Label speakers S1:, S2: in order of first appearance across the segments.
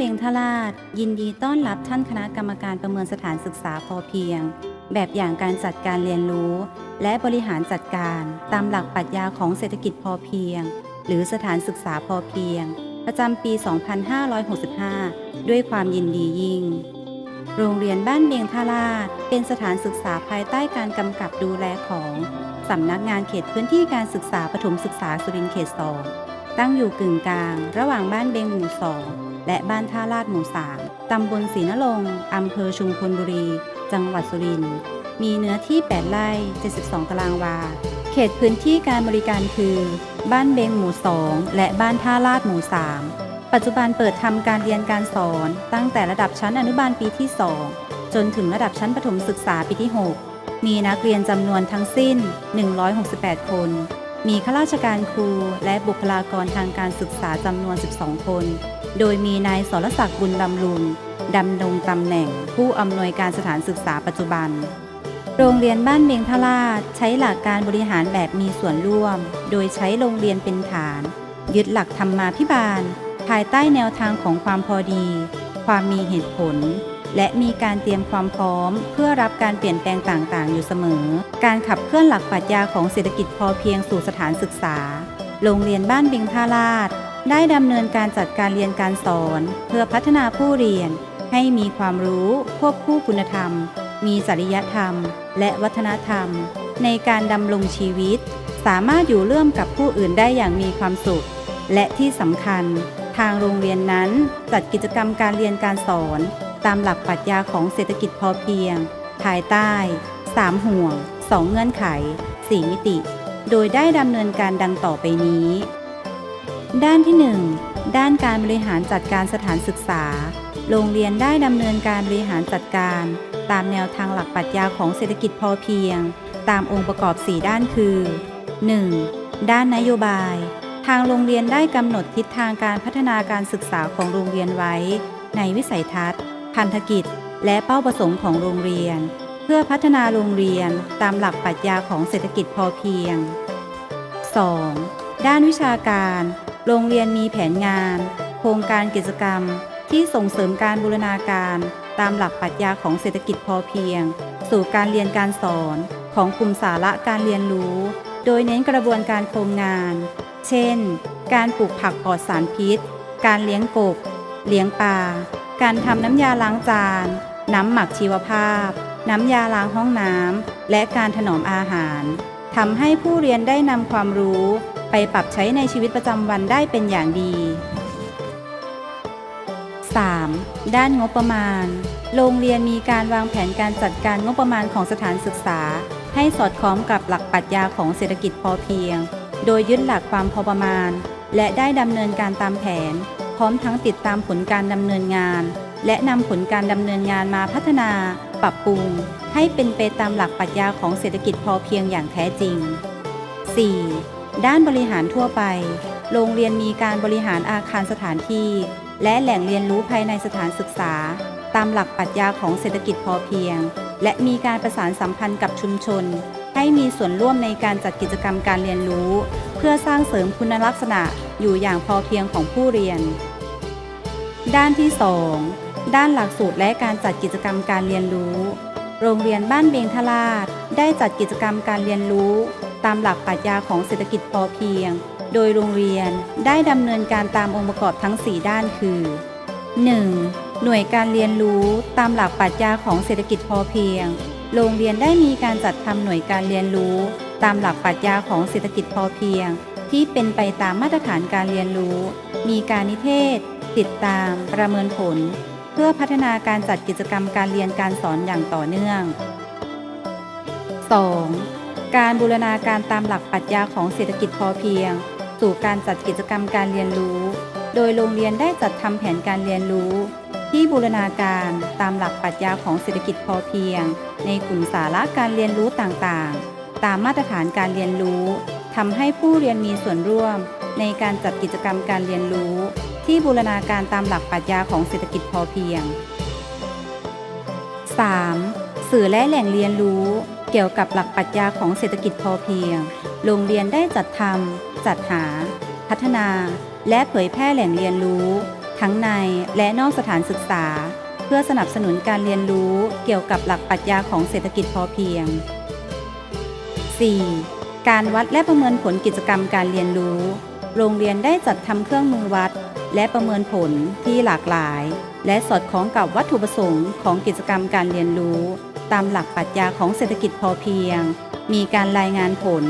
S1: เบงทราช ยินดีต้อนรับท่านคณะกรรมการประเมินสถานศึกษาพอเพียง แบบอย่างการจัดการเรียนรู้ และบริหารจัดการตามหลักปรัชญาของเศรษฐกิจพอเพียง หรือสถานศึกษาพอเพียง ประจำปี 2565 ด้วยความยินดียิ่ง โรงเรียนบ้านเบียงท่าลาดเป็นสถานศึกษาภายใต้การกำกับดูแลของสำนักงานเขตพื้นที่การศึกษาปฐมศึกษาสุรินทร์เขตสองตั้งอยู่กึ่งกลาง ระหว่างบ้านเบงหมู่สอง และบ้านท่าลาดหมู่สามตำบลศรีนรงอำเภอชุมพลบุรี จังหวัดสุรินทร์ มีเนื้อที่ 8 ไร่ 72 ตารางวา เขตพื้นที่การบริการคือ บ้านเบงหมู่สองและบ้านท่าลาดหมู่สามปัจจุบันเปิดทำการเรียนการสอน ตั้งแต่ระดับชั้นอนุบาลปีที่ 2 จนถึงระดับชั้นประถมศึกษาปีที่ 6 มีนักเรียนจำนวนทั้งสิ้น 168 คนมีข้าราชการครูและบุคลากรทางการศึกษาจำนวน 12 คน โดยมีนายสรศักดิ์บุญดำรุงดำรงตำแหน่งผู้อำนวยการสถานศึกษาปัจจุบัน โรงเรียนบ้านเมียงทราชใช้หลักการบริหารแบบมีส่วนร่วม โดยใช้โรงเรียนเป็นฐาน ยึดหลักธรรมาภิบาล ภายใต้แนวทางของความพอดี ความมีเหตุผล และมีการเตรียมความพร้อม เพื่อรับการเปลี่ยนแปลงต่างๆ อยู่เสมอ การขับเคลื่อนหลักปรัชญาของเศรษฐกิจพอเพียงสู่สถานศึกษา โรงเรียนบ้านเบิงท่าลาด ได้ดำเนินการจัดการเรียนการสอน เพื่อพัฒนาผู้เรียน ให้มีความรู้ควบคู่คุณธรรม มีจริยธรรม และวัฒนธรรม ในการดำรงชีวิต สามารถอยู่ร่วมกับผู้อื่นได้อย่างมีความสุข และที่สำคัญ ทางโรงเรียนนั้นจัดกิจกรรมการเรียนการสอน ตามหลักปรัชญาของเศรษฐกิจพอเพียง ภายใต้ 3 ห่วง 2 เงื่อนไข 4 มิติ โดยได้ดำเนินการดังต่อไปนี้ ด้านที่ 1 ด้านการบริหารจัดการสถานศึกษา โรงเรียนได้ดำเนินการบริหารจัดการ ตามแนวทางหลักปรัชญาของเศรษฐกิจพอเพียง ตามองค์ประกอบ 4 ด้านคือ 1. ด้านนโยบาย ทางโรงเรียนได้กำหนดทิศทางการพัฒนาการศึกษาของโรงเรียนไว้ ในวิสัยทัศน์ พันธกิจ และเป้าประสงค์ของโรงเรียน เพื่อพัฒนาโรงเรียนตามหลักปรัชญาของเศรษฐกิจพอเพียง 2. ด้านวิชาการ โรงเรียนมีแผนงาน โครงการกิจกรรม ที่ส่งเสริมการบูรณาการ ตามหลักปรัชญาของเศรษฐกิจพอเพียง สู่การเรียนการสอนของกลุ่มสาระการเรียนรู้ โดยเน้นกระบวนการโครงงาน เช่น การปลูกผักปลอดสารพิษ การเลี้ยงกบ เลี้ยงปลา การทำน้ำยาล้างจาน น้ำหมักชีวภาพ น้ำยาล้างห้องน้ำ และการถนอมอาหาร ทำให้ผู้เรียนได้นำความรู้ ไปปรับใช้ในชีวิตประจำวันได้เป็นอย่างดี 3. ด้านงบประมาณ โรงเรียนมีการวางแผนการจัดการงบประมาณของสถานศึกษา ให้สอดคล้องกับหลักปรัชญาของเศรษฐกิจพอเพียง โดยยึดหลักความพอประมาณ และได้ดำเนินการตามแผน พร้อมทั้งติดตามผลการดำเนินงาน และนำผลการดำเนินงานมาพัฒนา ปรับปรุง ให้เป็นไปตามหลักปรัชญาของเศรษฐกิจพอเพียงอย่างแท้จริง 4. ด้านบริหารทั่วไป โรงเรียนมีการบริหารอาคารสถานที่ และแหล่งเรียนรู้ภายในสถานศึกษา ตามหลักปรัชญาของเศรษฐกิจพอเพียง และมีการประสานสัมพันธ์กับชุมชน ให้มีส่วนร่วมในการจัดกิจกรรมการเรียนรู้ เพื่อสร้างเสริมคุณลักษณะอยู่อย่างพอเพียงของผู้เรียน ด้านที่ 2 ด้านหลักสูตรและการจัดกิจกรรมการเรียนรู้ โรงเรียนบ้านเบงทราชได้จัดกิจกรรมการเรียนรู้ ตามหลักปรัชญาของเศรษฐกิจพอเพียง โดยโรงเรียนได้ดำเนินการตามองค์ประกอบทั้ง 4 ด้านคือ 1. หน่วยการเรียนรู้ตามหลักปรัชญาของเศรษฐกิจพอเพียง โรงเรียนได้มีการจัดทำหน่วยการเรียนรู้ ตามหลักปรัชญาของเศรษฐกิจพอเพียง ที่เป็นไปตามมาตรฐานการเรียนรู้ มีการนิเทศ ติดตาม ประเมินผล เพื่อพัฒนาการจัดกิจกรรมการเรียนการสอนอย่างต่อเนื่อง 2. การบูรณาการตามหลักปรัชญาของเศรษฐกิจพอเพียง สู่การจัดกิจกรรมการเรียนรู้ โดยโรงเรียนได้จัดทำแผนการเรียนรู้ ที่บูรณาการตามหลักปรัชญาของเศรษฐกิจพอเพียง ในกลุ่มสาระการเรียนรู้ต่างๆ ตามมาตรฐานการเรียนรู้ทำให้ผู้เรียนมีส่วนร่วม ในการจัดกิจกรรมการเรียนรู้ ที่บูรณาการตามหลักปรัชญาของเศรษฐกิจพอเพียง 3. สื่อและแหล่งเรียนรู้ เกี่ยวกับหลักปรัชญาของเศรษฐกิจพอเพียง โรงเรียนได้จัดทำจัดหา พัฒนา และเผยแพร่แหล่งเรียนรู้ ทั้งในและนอกสถานศึกษา เพื่อสนับสนุนการเรียนรู้เกี่ยวกับหลักปรัชญาของเศรษฐกิจพอเพียง 4. การวัดและประเมินผลกิจกรรมการเรียนรู้ โรงเรียนได้จัดทำเครื่องมือวัด และประเมินผลที่หลากหลาย และสอดคล้องกับวัตถุประสงค์ของกิจกรรมการเรียนรู้ ตามหลักปรัชญาของเศรษฐกิจพอเพียง มีการรายงานผล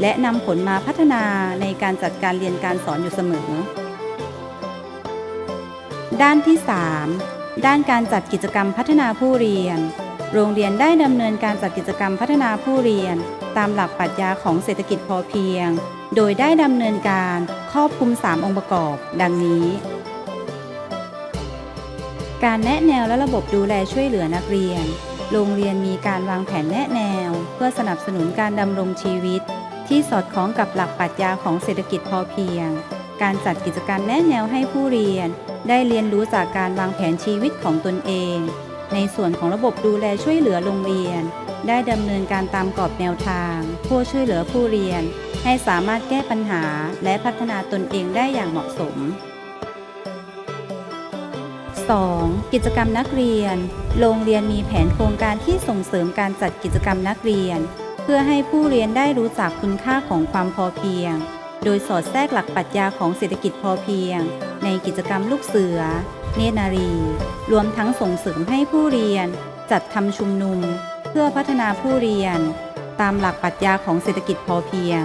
S1: และนำผลมาพัฒนาในการจัดการเรียนการสอนอยู่เสมอ ด้านที่ 3 ด้านการจัดกิจกรรมพัฒนาผู้เรียน โรงเรียนได้ดำเนินการจัดกิจกรรมพัฒนาผู้เรียน ตามหลักปรัชญาของเศรษฐกิจพอเพียง โดยได้ดำเนินการครอบคลุม 3 องค์ประกอบ ดังนี้การแนะแนวและระบบดูแลช่วยเหลือนักเรียน โรงเรียนมีการวางแผนแนะแนว เพื่อสนับสนุนการดำรงชีวิต ที่สอดคล้องกับหลักปรัชญาของเศรษฐกิจพอเพียง การจัดกิจกรรมแนะแนวให้ผู้เรียน ได้เรียนรู้จากการวางแผนชีวิตของตนเอง ในส่วนของระบบดูแลช่วยเหลือโรงเรียน ได้ดำเนินการตามกรอบแนวทางเพื่อช่วยเหลือผู้เรียน ให้สามารถแก้ปัญหาและพัฒนาตนเองได้อย่างเหมาะสม 2. กิจกรรมนักเรียน โรงเรียนมีแผนโครงการที่ส่งเสริมการจัดกิจกรรมนักเรียน เพื่อให้ผู้เรียนได้รู้จักคุณค่าของความพอเพียง โดยสอดแทรกหลักปรัชญาของเศรษฐกิจพอเพียง ในกิจกรรมลูกเสือ เนตรนารี รวมทั้งส่งเสริมให้ผู้เรียน จัดทำชุมนุม เพื่อพัฒนาผู้เรียน ตามหลักปรัชญาของเศรษฐกิจพอเพียง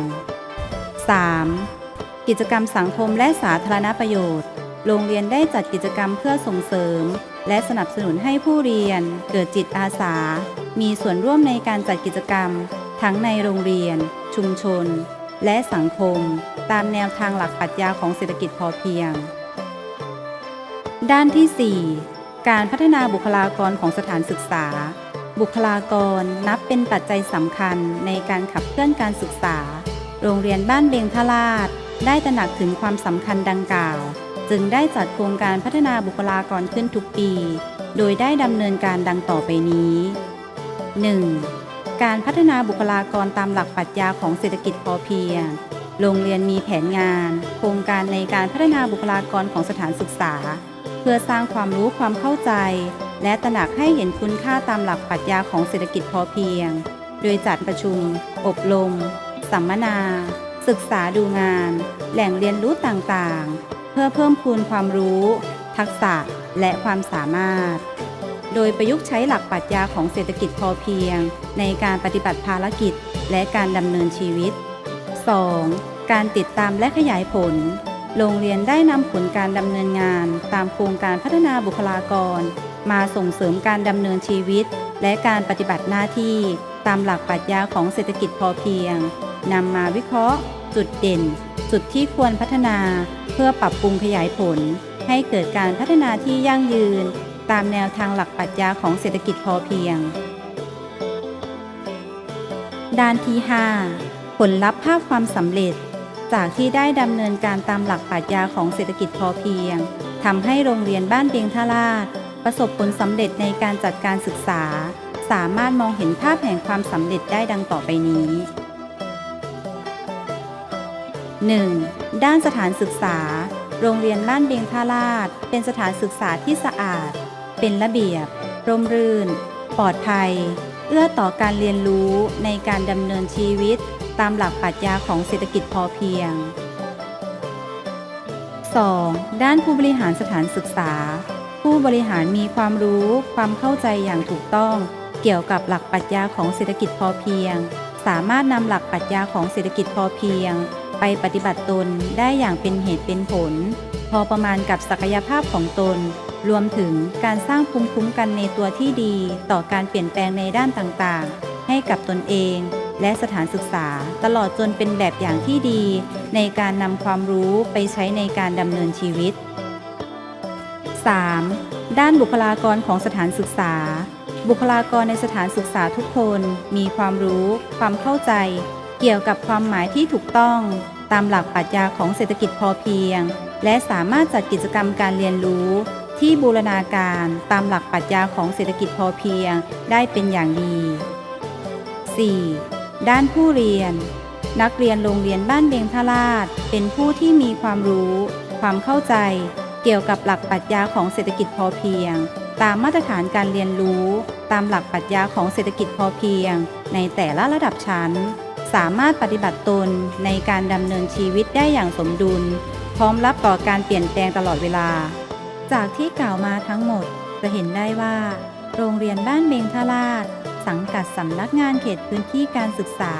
S1: 3. กิจกรรมสังคมและสาธารณประโยชน์ โรงเรียนได้จัดกิจกรรมเพื่อส่งเสริม และสนับสนุนให้ผู้เรียน เกิดจิตอาสา มีส่วนร่วมในการจัดกิจกรรม ทั้งในโรงเรียน ชุมชน และสังคม ตามแนวทางหลักปรัชญาของเศรษฐกิจพอเพียง ด้านที่ 4 การพัฒนาบุคลากรของสถานศึกษา บุคลากรนับเป็นปัจจัยสำคัญในการขับเคลื่อนการศึกษา โรงเรียนบ้านเบงทราช ได้ตระหนักถึงความสำคัญดังกล่าว จึงได้จัดโครงการพัฒนาบุคลากรขึ้นทุกปี โดยได้ดำเนินการดังต่อไปนี้ 1. การพัฒนาบุคลากรตามหลักปรัชญาของเศรษฐกิจพอเพียง โรงเรียนมีแผนงาน โครงการในการพัฒนาบุคลากรของสถานศึกษา เพื่อสร้างความรู้ความเข้าใจ และตระหนักให้เห็นคุณค่าตามหลักปรัชญาของเศรษฐกิจพอเพียง โดยจัดประชุม อบรม สัมมนา ศึกษาดูงาน แหล่งเรียนรู้ต่างๆ เพื่อเพิ่มพูนความรู้ ทักษะและความสามารถ โดยประยุกต์ใช้หลักปรัชญาของเศรษฐกิจพอเพียง ในการปฏิบัติภารกิจและการดำเนินชีวิต 2. การติดตามและขยายผล โรงเรียนได้นำผลการดำเนินงาน ตามโครงการพัฒนาบุคลากร มาส่งเสริมการดำเนินชีวิต และการปฏิบัติหน้าที่ตามหลักปรัชญาของเศรษฐกิจพอเพียง นำมาวิเคราะห์ จุดเด่น จุดที่ควรพัฒนา เพื่อปรับปรุงขยายผล ให้เกิดการพัฒนาที่ยั่งยืน ตามแนวทางหลักปรัชญาของเศรษฐกิจพอเพียง ด้านที่ 5 ผลลัพธ์ภาพความสำเร็จ จากที่ได้ดำเนินการตามหลักปรัชญาของเศรษฐกิจพอเพียงทำให้โรงเรียนบ้านเพียงทราชประสบผลสำเร็จในการจัดการศึกษา สามารถมองเห็นภาพแห่งความสำเร็จได้ดังต่อไปนี้ 1. ด้านสถานศึกษา โรงเรียนบ้านเบียงท่าลาด เป็นสถานศึกษาที่สะอาด เป็นระเบียบ ร่มรื่น ปลอดภัย เอื้อต่อการเรียนรู้ในการดำเนินชีวิต ตามหลักปรัชญาของเศรษฐกิจพอเพียง 2. ด้านผู้บริหารสถานศึกษา ผู้บริหารมีความรู้ ความเข้าใจอย่างถูกต้อง เกี่ยวกับหลักปรัชญาของเศรษฐกิจพอเพียงามารถนำหลักปรัชญาของเศรษฐกิจพอเพียง ไปปฏิบัติตนได้อย่างเป็นเหตุเป็นผล พอประมาณกับศักยภาพของตน รวมถึงการสร้างภูมิคุ้มกันในตัวที่ดี ต่อการเปลี่ยนแปลงในด้านต่างๆ ให้กับตนเอง และสถานศึกษาตลอดจนเป็นแบบอย่างที่ดี ในการนำความรู้ไปใช้ในการดำเนินชีวิต 3. ด้านบุคลากรของสถานศึกษา บุคลากรในสถานศึกษาทุกคนมีความรู้ ความเข้าใจ เกี่ยวกับความหมายที่ถูกต้อง ตามหลักปรัชญาของเศรษฐกิจพอเพียง และสามารถจัดกิจกรรมการเรียนรู้ ที่บูรณาการตามหลักปรัชญาของเศรษฐกิจพอเพียงได้เป็นอย่างดี 4. ด้านผู้เรียน นักเรียนโรงเรียนบ้านเบงทราช เป็นผู้ที่มีความรู้ ความเข้าใจ เกี่ยวกับหลักปรัชญาของเศรษฐกิจพอเพียง ตามมาตรฐานการเรียนรู้ ตามหลักปรัชญาของเศรษฐกิจพอเพียง ในแต่ละระดับชั้น สามารถปฏิบัติตนในการดำเนินชีวิตได้อย่างสมดุล พร้อมรับต่อการเปลี่ยนแปลงตลอดเวลา จากที่กล่าวมาทั้งหมดจะเห็นได้ว่า โรงเรียนบ้านเบงทราช สังกัดสำนักงานเขตพื้นที่การศึกษา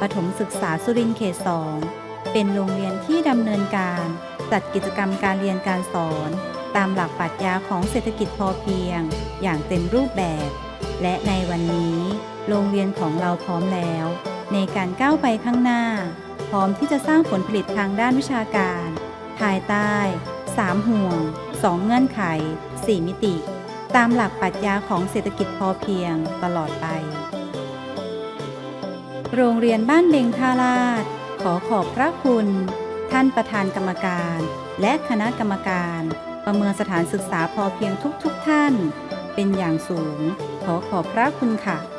S1: ปฐมศึกษาสุรินทร์เขต2เป็นโรงเรียนที่ดำเนินการ จัดกิจกรรมการเรียนการสอน ตามหลักปรัชญาของเศรษฐกิจพอเพียง อย่างเต็มรูปแบบ และในวันนี้โรงเรียนของเราพร้อมแล้ว ในการก้าวไปข้างหน้า พร้อมที่จะสร้างผลผลิตทางด้านวิชาการ ภายใต้ 3 ห่วง 2 เงื่อนไข 4 มิติ ตามหลักปรัชญาของเศรษฐกิจพอเพียงตลอดไป โรงเรียนบ้านเบงทาลาดขอขอบพระคุณ ท่านประธานกรรมการ และคณะกรรมการ ประเมินสถานศึกษาพอเพียงทุกๆทท่าน เป็นอย่างสูง ขอขอบพระคุณค่ะ